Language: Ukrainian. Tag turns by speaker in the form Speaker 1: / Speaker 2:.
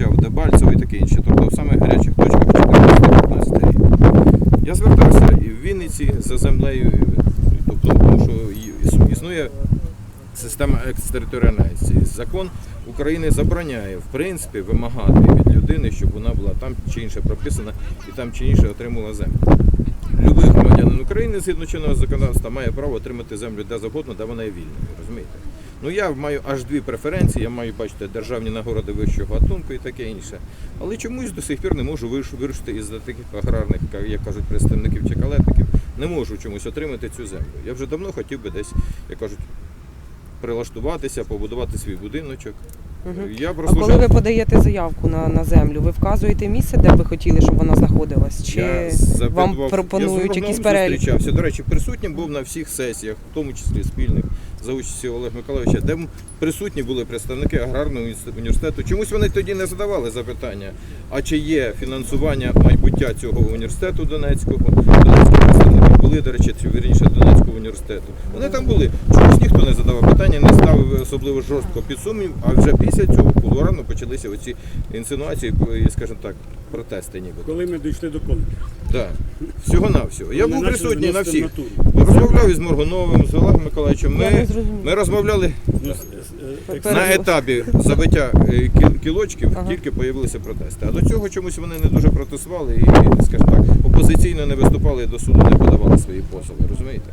Speaker 1: вивчав Дебальцево і таке інше. Тобто в самих гарячих точках 14-15 рік. Я звертався і в Вінниці за землею, тобто, тому що існує система екстериторіальності. Закон України забороняє в принципі вимагати від людини, щоб вона була там чи інше прописана і там чи інше отримала землю. Любий громадянин України згідно чинного законодавства має право отримати землю де завгодно, де вона є вільною. Розумієте? Ну я маю аж дві преференції, я маю, бачите, державні нагороди вищого гатунку і таке інше. Але чомусь до сих пір не можу вирушити із таких аграрних, як кажуть, представників чи калетників, не можу чомусь отримати цю землю. Я вже давно хотів би десь, як кажуть, прилаштуватися, побудувати свій будиночок.
Speaker 2: Мгм.
Speaker 1: Я
Speaker 2: А
Speaker 1: прослужив.
Speaker 2: коли ви подаєте заявку на, на землю, ви вказуєте місце, де ви хотіли, щоб вона знаходилась? Чи
Speaker 1: Я запитував-
Speaker 2: вам пропонують
Speaker 1: я з
Speaker 2: якісь
Speaker 1: агрономом
Speaker 2: перелік?
Speaker 1: зустрічався. До речі, присутнім був на всіх сесіях, в тому числі спільних за участі Олега Миколаївича, де присутні були представники аграрного університету-. Чомусь вони тоді не задавали запитання, а чи є фінансування майбуття цього університету Донецького. Донецькі представники були, до речі, вірніше Донецького університету. Вони там були. Чомусь ніхто не задавав питання, не ставив особливо жорстко під сумнів, а вже після цього кулуарно почалися оці інсинуації, скажімо так, протести ніби.
Speaker 3: Коли ми дійшли до конкурсу.
Speaker 1: Так, всього навсього. Я був присутній на всіх. Розмовляв із Моргуновим, з Олегом Миколаївичем. Ми, ми розмовляли
Speaker 3: с- е,
Speaker 2: Пере-
Speaker 1: на етапі забиття е, кілочків,
Speaker 2: Ага.
Speaker 1: тільки появилися протести. А до цього чомусь вони не дуже протестували і, скажімо так, опозиційно не виступали і до суду не подавали свої позови. Розумієте?